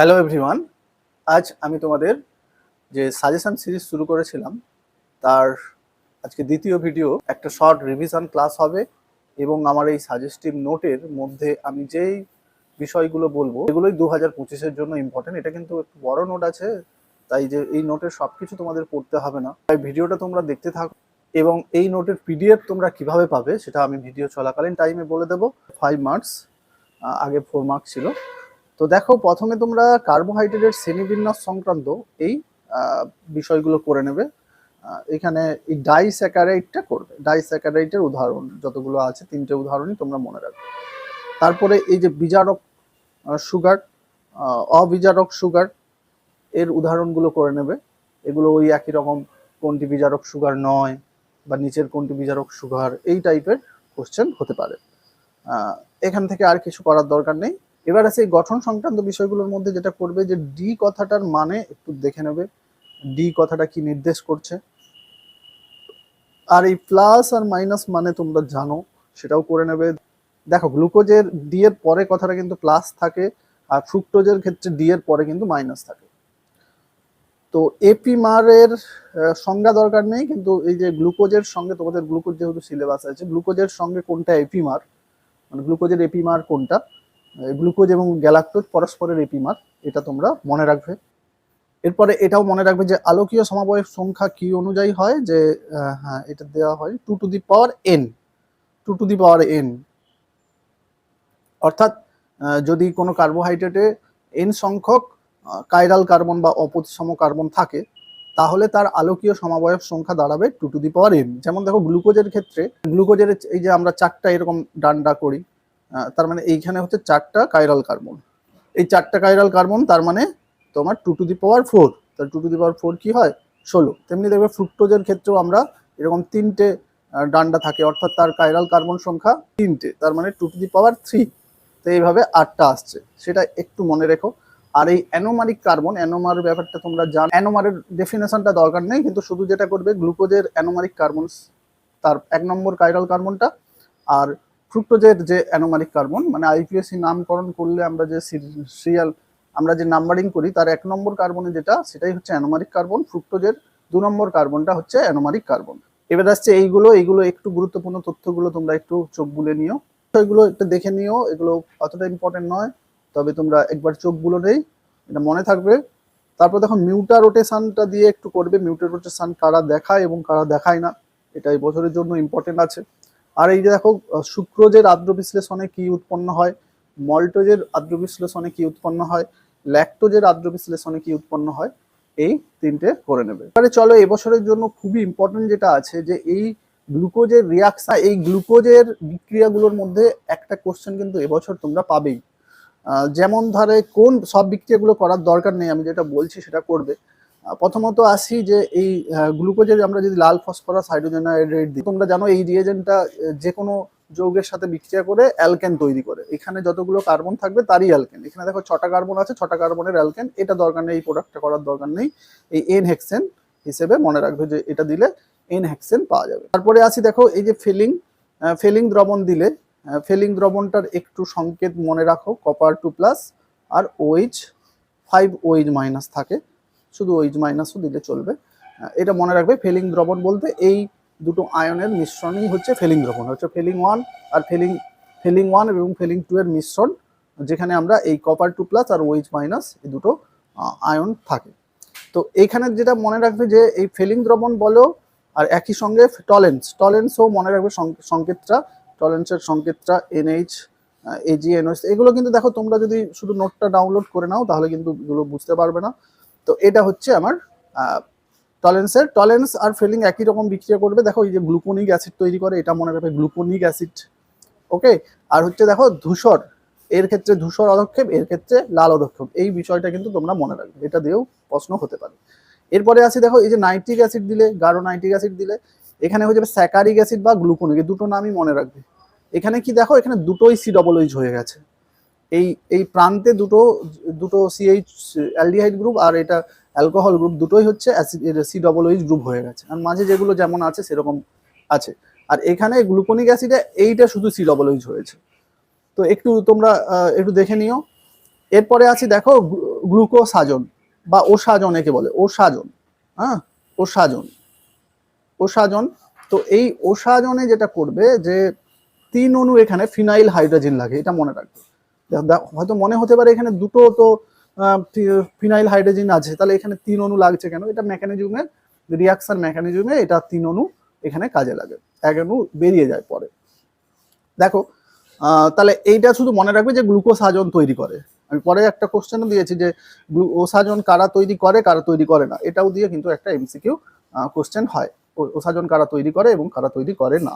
Hello everyone আজ আমি তোমাদের যে সাজেশন সিরিজ শুরু করেছিলাম, তার আজকে দ্বিতীয় ভিডিও একটা শর্ট রিভিশন ক্লাস হবে এবং আমার এই সাজেস্টিভ নোটের মধ্যে আমি যেই বিষয়গুলো বলব, এগুলোই দু হাজার পঁচিশের জন্য ইম্পর্টেন্ট এটা কিন্তু একটু বড় নোট আছে, তাই যে এই নোটের সব কিছু তোমাদের পড়তে হবে না। তাই ভিডিওটা তোমরা দেখতে থাকো এবং এই নোটের পিডিএফ তোমরা কীভাবে পাবে, সেটা আমি ভিডিও চলাকালীন টাইমে বলে দেবো। ফাইভ মার্কস আগে ফোর মার্কস ছিল। তো দেখো, প্রথমে তোমরা কার্বোহাইড্রেটের শ্রেণীবিন্যাস সংক্রান্ত এই বিষয়গুলো করে নেবে। এখানে এই ডাইস্যাকারাইডটা করবে। ডাইস্যাকারাইডের উদাহরণ যতগুলো আছে, তিনটে উদাহরণই তোমরা মনে রাখবে। তারপরে এই যে বিজারক সুগার অবিজারক সুগার, এর উদাহরণগুলো করে নেবে। এগুলো ওই একই রকম কোনটি বিজারক সুগার নয় বা নিচের কোনটি বিজারক সুগার, এই টাইপের কোশ্চেন হতে পারে। এখান থেকে আর কিছু করার দরকার নেই। এবার আছে গঠন সংক্রান্ত বিষয়গুলোর মধ্যে যেটা করবে যে ডি কথাটার মানে একটু দেখে নেবে। ডি কথাটা কি নির্দেশ করছে। আর এই প্লাস আর মাইনাস মানে তোমরা জানো সেটাও করে নেবে। দেখো গ্লুকোজের ডি এর পরে কথাটা কিন্তু প্লাস থাকে আর ফ্রুক্টোজের ক্ষেত্রে ডি এর পরে কিন্তু মাইনাস থাকে। তো এপিমারের আহ, সংজ্ঞা দরকার নেই কিন্তু এই যে গ্লুকোজের সঙ্গে তোমাদের গ্লুকোজ যেহেতু সিলেবাস আছে গ্লুকোজের সঙ্গে কোনটা এপিমার মানে গ্লুকোজের এপিমার কোনটা? গ্লুকোজ এবং গ্যালাক্টোজ পরস্পরের এপিমার, এটা তোমরা মনে রাখবে। এরপরে এটাও মনে রাখবে যে আলোকীয় সমবয়ব সংখ্যা কি অনুযায়ী হয়, যে হ্যাঁ এটা দেওয়া হয় two to the power N, two to the power N. অর্থাৎ যদি কোনো কার্বোহাইড্রেটে এন সংখ্যক কাইরাল কার্বন বা অপ্রতিসম কার্বন থাকে, তাহলে তার আলোকীয় সমবয়ব সংখ্যা দাঁড়াবে two to the power N. যেমন দেখো, গ্লুকোজের ক্ষেত্রে, গ্লুকোজের এই যে আমরা চারটা এরকম ডান্ডা করি তার মানে এইখানে হচ্ছে চারটা কাইরাল কার্বন এই চারটা কাইরাল কার্বন তার মানে তোমার two to the power four তার two to the power four কী হয়? ষোলো। তেমনি দেখবে ফ্রুক্টোজের ক্ষেত্রেও আমরা এরকম তিনটে ডান্ডা থাকে, অর্থাৎ তার কাইরাল কার্বন সংখ্যা তিনটে, তার মানে two to the power three তো এইভাবে আটটা আসছে। সেটা একটু মনে রেখো। আর এই অ্যানোমারিক কার্বন অ্যানোমার ব্যাপারটা তোমরা জান অ্যানোমারের ডেফিনেশনটা দরকার নেই, কিন্তু শুধু যেটা করবে গ্লুকোজের অ্যানোমারিক কার্বন তার এক নম্বর কাইরাল কার্বনটা আর ফ্রুক্টোজের যে অ্যানোমারিক কার্বন মানে আইপিএসসি নামকরণ করলে আমরা যে সিরিয়াল আমরা যে নাম্বারিং করি, তার এক নম্বর কার্বনে যেটা, সেটাই হচ্ছে অ্যানোমারিক কার্বন ফ্রুক্টোজের দু নম্বর কার্বনটা হচ্ছে অ্যানোমারিক কার্বন এবার আসছে এইগুলো এইগুলো একটু গুরুত্বপূর্ণ তথ্যগুলো তোমরা একটু চোখ বুলে নিও। এগুলো একটু দেখে নিও, এগুলো অতটা ইম্পর্টেন্ট নয়, তবে তোমরা একবার চোখ বুলো নেই, এটা মনে থাকবে। তারপর দেখো মিউটা রোটেশনটা দিয়ে একটু করবে মিউটা রোটেশন কারা দেখায় এবং কারা দেখায় না এটা এই বছরের জন্য ইম্পর্টেন্ট আছে। আর এই যে দেখো আহ, সুক্রোজের আদ্র বিশ্লেষণে কি উৎপন্ন হয়? মল্টোজের আদ্র বিশ্লেষণে কি উৎপন্ন হয়? ল্যাকটোজের আদ্র বিশ্লেষণে কি উৎপন্ন হয়? এই তিনটে করে নেবে। এবারে চলো এবছরের জন্য খুবই ইম্পর্টেন্ট যেটা আছে যে এই গ্লুকোজের রিয়াকশন এই গ্লুকোজের বিক্রিয়াগুলোর মধ্যে একটা কোশ্চেন কিন্তু এবছর তোমরা পাবেই। যেমন ধরে কোন সব বিক্রিয়াগুলো করার দরকার নেই আমি যেটা বলছি সেটা করবে। প্রথমত আসি যে এই গ্লুকোজের আমরা যদি লাল ফসফরাস, হাইড্রোজেনাইড দিই, তোমরা জানো এই রিয়েজেন্টটা যে কোনো যৌগের সাথে বিক্রিয়া করে অ্যালকেন তৈরি করে। এখানে যতগুলো কার্বন থাকবে তারই অ্যালকেন। এখানে দেখো ছটা কার্বন আছে, ছটা কার্বনের অ্যালকেন। এটা দরকার নেই, এই প্রোডাক্টটা করার দরকার নেই। এই এন হেক্সেন হিসেবে মনে রাখবে যে এটা দিলে এন হেক্সেন পাওয়া যাবে। তারপরে আসি দেখো এই যে ফিলিং ফিলিং দ্রবণ দিলে ফিলিং দ্রবণটার একটু সংকেত মনে রাখো কপার টু প্লাস আর ওইচ ফাইভ ওইচ মাইনাস থাকে। শুধু ওইচ মাইনাসও দিলে চলবে। এটা মনে রাখবে ফেলিং দ্রবণ বলতে এই দুটো আয়নের মিশ্রণই হচ্ছে ফেলিং দ্রবণ। হচ্ছে ফেলিং ওয়ান আর ফেলিং ফেলিং ওয়ান এবং ফেলিং টু এর মিশ্রণ, যেখানে আমরা এই কপার টু প্লাস আর ওইচ মাইনাস এই দুটো আয়ন থাকে। তো এইখানে যেটা মনে রাখবে যে এই ফেলিং দ্রবণ বলো আর একই সঙ্গে টলেন্স টলেন্সও মনে রাখবে সংকেতটা টলেন্সের সংকেতটা N H A G N H এগুলো কিন্তু দেখো তোমরা যদি শুধু নোটটা ডাউনলোড করে নাও তাহলে কিন্তু এগুলো বুঝতে পারবে না। তো এটা হচ্ছে আমার টলেন্সের টলেন্স আর ফিলিং একই রকম বিক্রিয়া করবে। দেখো এই যে গ্লুকোনিক অ্যাসিড তৈরি করে, এটা মনে রাখবে গ্লুকোনিক অ্যাসিড ওকে আর হচ্ছে দেখো ধূসর, এর ক্ষেত্রে ধূসর অধক্ষেপ, এর ক্ষেত্রে লাল অধক্ষেপ। এই বিষয়টা কিন্তু তোমরা মনে রাখবে, এটা দিয়েও প্রশ্ন হতে পারে। এরপরে আছে দেখো এই যে নাইট্রিক অ্যাসিড দিলে, গাঢ় নাইট্রিক অ্যাসিড দিলে, এখানে হয়ে যাবে স্যাকারিক অ্যাসিড বা গ্লুকোনিক দুটো নামই মনে রাখবে। এখানে কি দেখো, এখানে দুটোই সি ডবল হয়ে গেছে। এই এই প্রান্তে দুটো দুটো সিএইচ অ্যালডিহাইড গ্রুপ আর এটা অ্যালকোহল গ্রুপ দুটোই হচ্ছে সি ডবল এইচ গ্রুপ হয়ে গেছে। আর মাঝে যেগুলো যেমন আছে, সেরকম আছে। আর এখানে গ্লুকোনিক অ্যাসিডে এইটা শুধু সি ডবল ওইচ হয়েছে। তো একটু তোমরা একটু দেখে নিও। এরপরে আছে দেখো গ্লুকোসাজন বা ওসাজন একে বলে, ওসাজন। হ্যাঁ? ওসাজন। ওসাজন, তো এই ওসাজনে যেটা করবে যে তিন অণু এখানে ফিনাইল হাইড্রোজেন লাগে, এটা মনে রাখবে। হয়তো মনে হতে পারে এখানে দুটো তো ফিনাইল হাইড্রোজেন আছে। তাহলে এখানে তিন অণু লাগছে কেন? এটা মেকানিজমের রিয়াকশন মেকানিজমে এটা তিন অণু এখানে কাজে লাগে। এক অণু বেরিয়ে যায় পরে। দেখো তাহলে এইটা শুধু মনে রাখবে যে গ্লুকোসাজন তৈরি করে। আমি পরে একটা কোশ্চেনও দিয়েছি যে ওসাজন কারা তৈরি করে, কারা তৈরি করে না? এটাও দিয়ে কিন্তু একটা এমসিকিউ কোশ্চেন হয়। ওসাজন কারা তৈরি করে এবং কারা তৈরি করে না?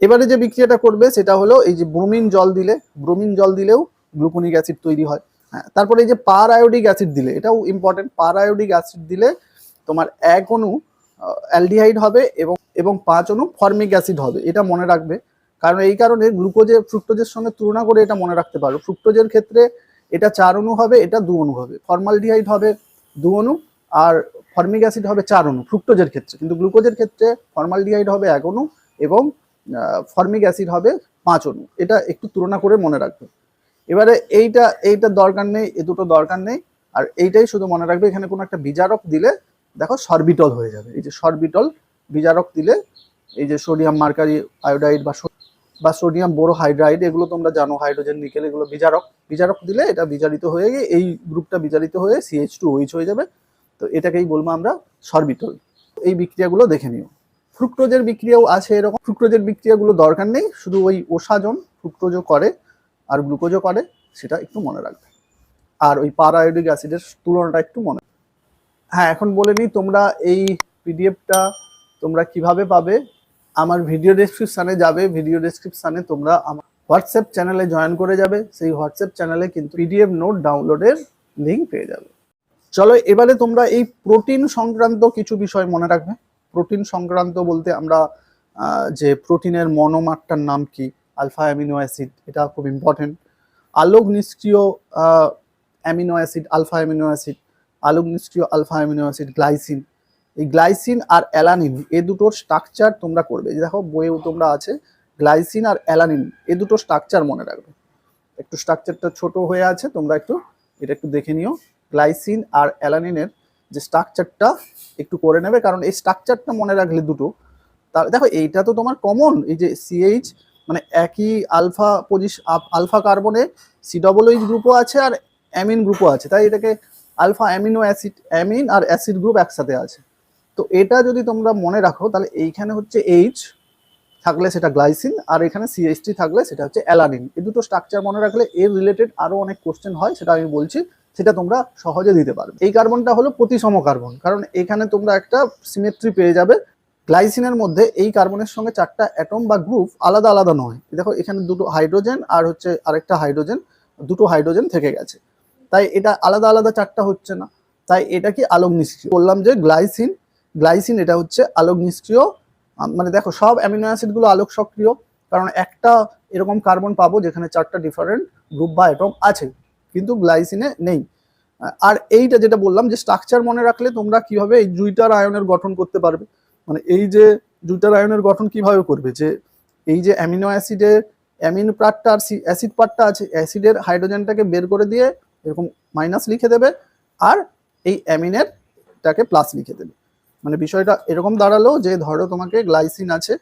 এবারে যে বিক্রিয়াটা করবে, সেটা হলো এই যে ব্রোমিন জল দিলে, ব্রোমিন জল দিলেও গ্লুকোনিক অ্যাসিড তৈরি হয়। হ্যাঁ তারপরে এই যে পার আয়োডিক অ্যাসিড দিলে, এটাও ইম্পর্টেন্ট পার আয়োডিক অ্যাসিড দিলে তোমার এক অণু অ্যালডিহাইড হবে এবং এবং পাঁচ অণু ফর্মিক অ্যাসিড হবে, এটা মনে রাখবে। কারণ এই কারণে গ্লুকোজে, ফ্রুক্টোজের সঙ্গে তুলনা করে এটা মনে রাখতে পারো। ফ্রুক্টোজের ক্ষেত্রে এটা চার অণু হবে, এটা দু অণু হবে। ফর্মালডিহাইড হবে দু অণু আর ফর্মিক অ্যাসিড হবে চার অণু, ফ্রুক্টোজের ক্ষেত্রে। কিন্তু গ্লুকোজের ক্ষেত্রে ফর্মালডিহাইড হবে এক অণু এবং ফর্মিক অ্যাসিড হবে পাঁচ অণু। এটা একটু তুলনা করে মনে রাখবে। এবারে এইটা এইটা দরকার নেই, এ দুটো দরকার নেই, আর এইটাই শুধু মনে রাখবে, এখানে কোনো একটা বিজারক দিলে দেখো সরবিটল হয়ে যাবে। এই যে সরবিটল বিজারক দিলে এই যে সোডিয়াম মার্কারি আয়োডাইড বা বা সোডিয়াম বোরো হাইড্রাইড এগুলো তোমরা জানো, হাইড্রোজেন, নিকেল, এগুলো বিজারক। বিজারক দিলে এটা বিজারিত হয়ে গিয়ে এই গ্রুপটা বিজারিত হয়ে সিএইচ টু ওইচ হয়ে যাবে। তো এটাকেই বলব আমরা সরবিটল। এই বিক্রিয়াগুলো দেখে নিও। ফ্রুক্টোজের বিক্রিয়াও আছে এরকম। ফ্রুক্টোজের বিক্রিয়াগুলো দরকার নেই, শুধু ওই ওষাজন ফ্রুক্টোজও করে আর গ্লুকোজও করে, সেটা একটু মনে রাখবে। আর ওই পারায়োডিক অ্যাসিডের তুলনাটা একটু মনে হ্যাঁ এখন বলে নিই, তোমরা এই পিডিএফটা তোমরা কীভাবে পাবে, আমার ভিডিও ডেসক্রিপশানে যাবে, ভিডিও ডেসক্রিপশানে তোমরা আমার হোয়াটসঅ্যাপ চ্যানেলে জয়েন করে যাবে, সেই হোয়াটসঅ্যাপ চ্যানেলে কিন্তু পিডিএফ নোট ডাউনলোডের লিঙ্ক পেয়ে যাবে। চলো, এবারে তোমরা এই প্রোটিন সংক্রান্ত কিছু বিষয় মনে রাখবে। প্রোটিন সংক্রান্ত বলতে আমরা যে প্রোটিনের মনোমারটার নাম কি? আলফা অ্যামিনো অ্যাসিড, এটা খুব ইম্পর্টেন্ট আলোক নিষ্ক্রিয় amino acid, alpha amino acid, আলোক নিষ্ক্রিয়, আলফা অ্যামিনো অ্যাসিড, গ্লাইসিন। এই গ্লাইসিন আর অ্যালানিন, এ দুটোর স্ট্রাকচার তোমরা করবে। যে দেখো, বইয়েও তোমরা আছে, গ্লাইসিন আর অ্যালানিন, এ দুটো স্ট্রাকচার মনে রাখবে। একটু স্ট্রাকচারটা ছোট হয়ে আছে, তোমরা একটু, এটা একটু দেখে নিও। গ্লাইসিন আর অ্যালানিনের যে স্ট্রাকচারটা একটু করে নেবে, কারণ এই স্ট্রাকচারটা মনে রাখলে দুটো। তা দেখো, এইটা তো তোমার কমন এই যে সিএইচ মানে একই আলফা পজিশ আলফা কার্বনে সি ডবল এইচ গ্রুপও আছে আর অ্যামিন গ্রুপও আছে। তাই এটাকে আলফা অ্যামিনো অ্যাসিড অ্যামিন আর অ্যাসিড গ্রুপ একসাথে আছে। তো এটা যদি তোমরা মনে রাখো, তাহলে এইখানে হচ্ছে এইচ থাকলে সেটা গ্লাইসিন আর এখানে সিএইচটি থাকলে সেটা হচ্ছে অ্যালানিন এই দুটো স্ট্রাকচার মনে রাখলে এর রিলেটেড আরও অনেক কোশ্চেন হয়, সেটা আমি বলছি। সেটা তোমরা সহজে দিতে পারবে। এই কার্বনটা হলো প্রতিসম কার্বন, কারণ এখানে তোমরা একটা সিমেট্রি পেয়ে যাবে। গ্লাইসিনের মধ্যে এই কার্বনের সঙ্গে চারটা অ্যাটম বা গ্রুপ আলাদা আলাদা নয়। দেখো, এখানে দুটো হাইড্রোজেন আর হচ্ছে আরেকটা হাইড্রোজেন দুটো হাইড্রোজেন থেকে গেছে। তাই এটা আলাদা আলাদা চারটা হচ্ছে না। তাই এটা কি আলোক নিষ্ক্রিয়? বললাম যে গ্লাইসিন গ্লাইসিন এটা হচ্ছে আলোক নিষ্ক্রিয়। মানে দেখো, সব অ্যামিনো অ্যাসিডগুলো আলোক সক্রিয়। কারণ একটা এরকম কার্বন পাবো যেখানে চারটা ডিফারেন্ট গ্রুপ বা অ্যাটম আছে। কিন্তু গ্লাইসিনে নেই। আর এইটা যেটা বললাম যে স্ট্রাকচার মনে রাখলে তোমরা কীভাবে এই জুইটার আয়নের গঠন করতে পারবে? মানে এই যে জুইটার আয়নের গঠন কীভাবে করবে? যে এই যে অ্যামিনো অ্যাসিডের অ্যামিন পার্টটা আর অ্যাসিড পার্টটা আছে অ্যাসিডের হাইড্রোজেনটাকে বের করে দিয়ে এরকম মাইনাস লিখে দেবে আর এই অ্যামিনের টাকে প্লাস লিখে দেবে। মানে বিষয়টা এরকম দাঁড়াল যে ধরো তোমাকে গ্লাইসিন আছে,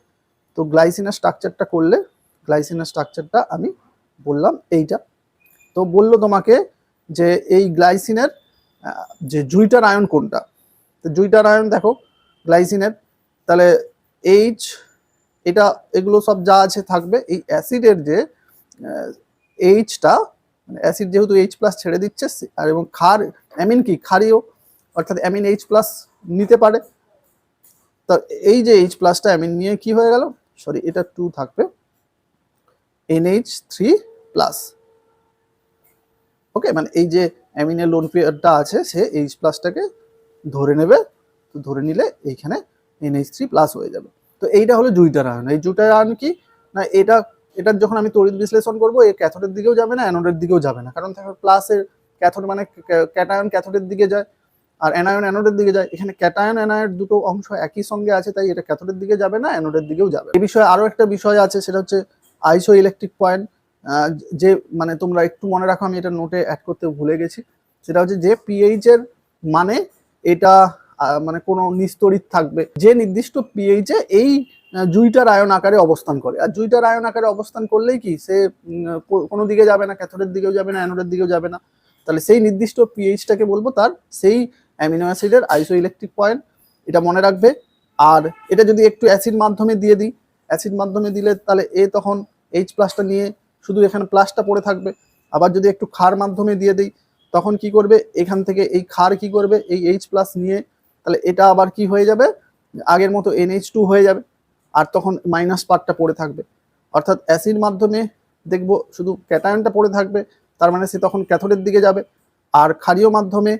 তো গ্লাইসিনের স্ট্রাকচারটা করলে গ্লাইসিনের স্ট্রাকচারটা আমি বললাম এইটা। তো বলল তোমাকে যে এই গ্লাইসিনের যে জুইটার আয়ন কোনটা? তো জুইটার আয়ন দেখো, গ্লাইসিনের, তাহলে এইচ এটা, এগুলো সব যা আছে থাকবে, এই অ্যাসিডের যে এইচটা মানে অ্যাসিড যেহেতু এইচ প্লাস ছেড়ে দিচ্ছে আর এবং ক্ষার, অ্যামিন কি? ক্ষারীয়, অর্থাৎ অ্যামিন এইচ প্লাস নিতে পারে। তা এই যে এইচ প্লাসটা অ্যামিন নিয়ে কি হয়ে গেল? সরি, এটা টু থাকবে। এনএইচ থ্রি প্লাস ওকে মানে এই যে অ্যামিনের লোন পেয়ারটা আছে, সে এইচ প্লাসটাকে ধরে নেবে, তো ধরে নিলে এইখানে এনএইচ থ্রি প্লাস হয়ে যাবে। তো এইটা হলো জুইটার আয়ন এই জুইটার আয়ন কি? না, এটা এটার যখন আমি তড়িৎ বিশ্লেষণ করব এই ক্যাথোডের দিকেও যাবে না অ্যানোডের দিকেও যাবে না। কারণ প্লাসের ক্যাথোড মানে ক্যাটায়ন ক্যাথোডের দিকে যায়, আর অ্যানায়ন অ্যানোডের দিকে যায়। এখানে ক্যাটায়ন অ্যানায়ন দুটো অংশ একই সঙ্গে আছে, তাই এটা ক্যাথোডের দিকে যাবে না অ্যানোডের দিকেও যাবে এই বিষয়ে আরও একটা বিষয় আছে, সেটা হচ্ছে আইসো ইলেকট্রিক পয়েন্ট যে মানে তোমরা একটু মনে রাখো, আমি এটা নোটে অ্যাড করতে ভুলে গেছি। সেটা হচ্ছে যে পিএইচ এর মানে এটা মানে কোনো নিস্তরিত থাকবে। যে নির্দিষ্ট পিএইচ এ এই জুইটার আয়ন আকারে অবস্থান করে। আর জুইটার আয়ন আকারে অবস্থান করলেই কি? সে কোনো দিকে যাবে না ক্যাথোডের দিকেও যাবে না অ্যানোডের দিকেও যাবে না। তাহলে সেই নির্দিষ্ট পিএইচটাকে বলব তার সেই অ্যামিনো অ্যাসিডের আইসো ইলেকট্রিক পয়েন্ট এটা মনে রাখবে। আর এটা যদি একটু অ্যাসিড মাধ্যমে দিয়ে দিই অ্যাসিড মাধ্যমে দিলে তাহলে এ তখন এইচ প্লাসটা নিয়ে শুধু এখানে প্লাসটা পড়ে থাকবে। আবার যদি একটু খার মাধ্যমে দিয়ে দিই, তখন কি করবে? এখান থেকে এই খার কি করবে? এই এইচ প্লাস নিয়ে, তাহলে এটা আবার কি হয়ে যাবে? আগের মতো এনএইচ টু হয়ে যাবে। আর তখন মাইনাস পার্টটা পড়ে থাকবে। অর্থাৎ অ্যাসিড মাধ্যমে দেখব শুধু ক্যাটায়নটা পড়ে থাকবে, তার মানে সে তখন ক্যাথোডের দিকে যাবে। আর ক্ষারীয় মাধ্যমে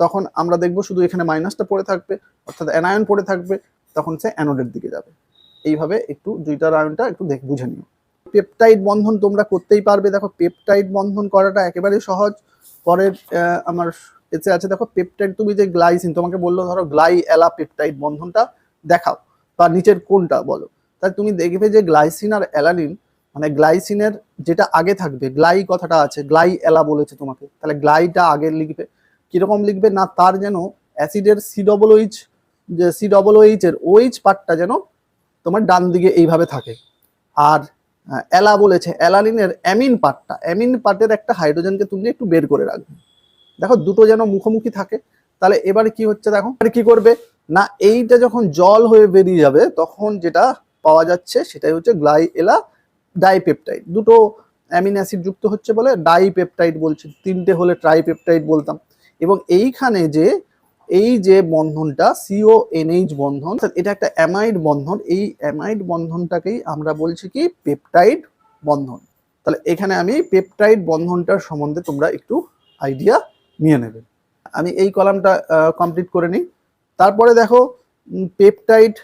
তখন আমরা দেখব শুধু এখানে মাইনাসটা পড়ে থাকবে, অর্থাৎ অ্যানায়ন পড়ে থাকবে, তখন সে অ্যানোডের দিকে যাবে। এইভাবে একটু দুইটার আয়নটা একটু দেখ, বুঝে নিও। পেপটাইড বন্ধন তোমরা করতেই পারবে। দেখো পেপটাইড বন্ধন করাটা একেবারে সহজ। পরের আমার এতে আছে, দেখো পেপটাইড তুমি যে গ্লাইসিন তোমাকে বলল, ধরো গ্লাই এলা পেপটাইড বন্ধনটা দেখাও, বা নিচের কোনটা বলো। তাই তুমি দেখবে যে গ্লাইসিন আর অ্যালানিন মানে গ্লাইসিনের যেটা আগে থাকবে গ্লাই কথাটা আছে গ্লাই এলা বলেছে তোমাকে, তাহলে গ্লাইটা আগে লিখবে। কীরকম লিখবে না, তার যেন অ্যাসিডের সি ডবল ওইচ যে সি ডবল ওইচ এর ওইচ পার্টটা যেন তোমার ডান দিকে এইভাবে থাকে। আর এলা বলেছে, অ্যালানিনের অ্যামিন পার্টটা অ্যামিন পার্টের একটা হাইড্রোজেনকে তুমি একটু বের করে রাখবে। দেখো, দুটো যেন মুখোমুখি থাকে, তাহলে এবারে কি হচ্ছে দেখো, এবারে কি করবে? না, এইটা যখন জল হয়ে বেরিয়ে যাবে, তখন যেটা পাওয়া যাচ্ছে, সেটাই হচ্ছে গ্লাই এলা ডাইপেপটাইড। দুটো অ্যামিন অ্যাসিড যুক্ত হচ্ছে বলে ডাইপেপটাইড বলছে, তিনটে হলে ট্রাইপেপটাইড বলতাম। এবং এইখানে যে এই যে বন্ধনটা সিও এনএইচ বন্ধন এটা একটা অ্যামাইড বন্ধন, এই অ্যামাইড বন্ধনটাকেই আমরা বলছি কি? পেপটাইড বন্ধন। তাহলে এখানে আমি পেপটাইড বন্ধনটার সম্বন্ধে তোমরা একটু আইডিয়া নিয়ে নেবে। আমি এই কলামটা কমপ্লিট করে নিই। তারপরে দেখো পেপটাইড,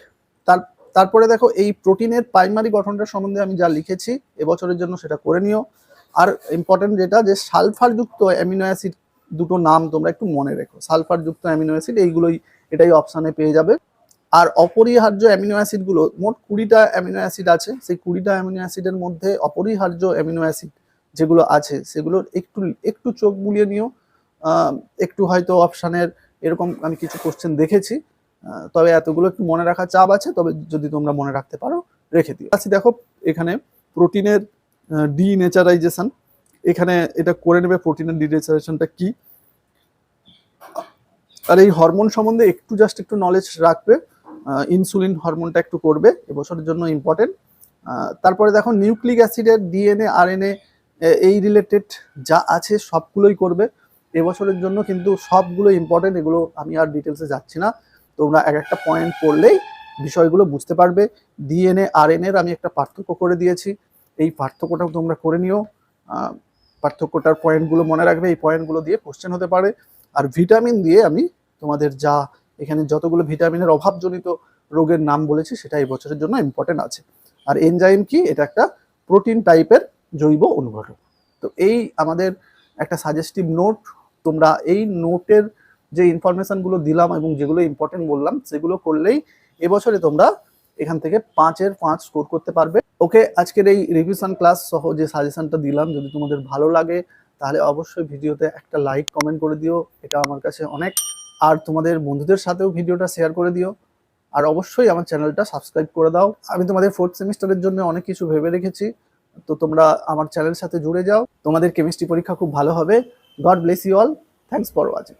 তার, তারপরে দেখো এই প্রোটিনের প্রাইমারি গঠনটা সম্বন্ধে আমি যা লিখেছি, এবছরের জন্য সেটা করে নিও। আর ইম্পর্টেন্ট যেটা যে সালফারযুক্ত অ্যামিনো অ্যাসিড দুটো নাম তোমরা একটু মনে রেখো। সালফারযুক্ত অ্যামিনো অ্যাসিড, এইগুলোই, এটাই অপশানে পেয়ে যাবে। আর অপরিহার্য অ্যামিনো অ্যাসিডগুলো মোট কুড়িটা অ্যামিনো অ্যাসিড আছে, সেই কুড়িটা অ্যামিনো অ্যাসিডের মধ্যে অপরিহার্য অ্যামিনো অ্যাসিড যেগুলো আছে সেগুলোর একটু একটু চোখ বুলিয়ে নিও। একটু হয়তো অপশানের এরকম আমি কিছু কোশ্চেন দেখেছি। তবে এতগুলো একটু মনে রাখার চাপ আছে, তবে যদি তোমরা মনে রাখতে পারো, রেখে দিও। আচ্ছা দেখো, এখানে প্রোটিনের ডি নেচারাইজেশন এখানে এটা করে নেবে প্রোটিনের ডি নেচারাইজেশনটা কি? আর এই হরমোন সম্বন্ধে একটু জাস্ট একটু নলেজ রাখবে ইনসুলিন হরমোনটা একটু করবে, এবছরের জন্য ইম্পর্টেন্ট তারপরে দেখো নিউক্লিক অ্যাসিডের ডিএনএ আরএনএ এই রিলেটেড যা আছে সবগুলোই করবে। এবছরের জন্য কিন্তু সবগুলো ইম্পর্টেন্ট এগুলো আমি আর ডিটেলসে যাচ্ছি না। তোমরা এক একটা পয়েন্ট পড়লেই বিষয়গুলো বুঝতে পারবে। ডিএনএ আরএনএর আমি একটা পার্থক্য করে দিয়েছি। এই পার্থক্যটাও তোমরা করে নিও। পার্থক্যটার পয়েন্টগুলো মনে রাখবে, এই পয়েন্টগুলো দিয়ে কোশ্চেন হতে পারে। আর ভিটামিন দিয়ে আমি তোমাদের যা এখানে যতগুলো ভিটামিনের অভাবজনিত রোগের নাম বলেছি, সেটা এই বছরের জন্য ইম্পর্টেন্ট আছে। আর এনজাইম কি? এটা একটা প্রোটিন টাইপের জৈব অনুঘটক। তো এই আমাদের একটা সাজেস্টিভ নোট তোমরা এই নোটের যে ইনফরমেশনগুলো দিলাম এবং যেগুলো ইম্পর্টেন্ট বললাম, সেগুলো করলেই এবছরে তোমরা এখান থেকে পাঁচের পাঁচ স্কোর করতে পারবে। ওকে, আজকের এই রিভিশন ক্লাস সহ যে সাজেশনটা দিলাম, যদি তোমাদের ভালো লাগে, তাহলে অবশ্যই ভিডিওতে একটা লাইক কমেন্ট করে দিও। এটা আমার কাছে অনেক। আর তোমাদের বন্ধুদের সাথেও ভিডিওটা শেয়ার করে দিও। আর অবশ্যই আমার চ্যানেলটা সাবস্ক্রাইব করে দাও। আমি তোমাদের ফোর্থ সেমিস্টারের জন্য অনেক কিছু ভেবে রেখেছি। তো তোমরা আমার চ্যানেলের সাথে জুড়ে যাও। তোমাদের কেমিস্ট্রি পরীক্ষা খুব ভালো হবে। God bless you all thanks for watching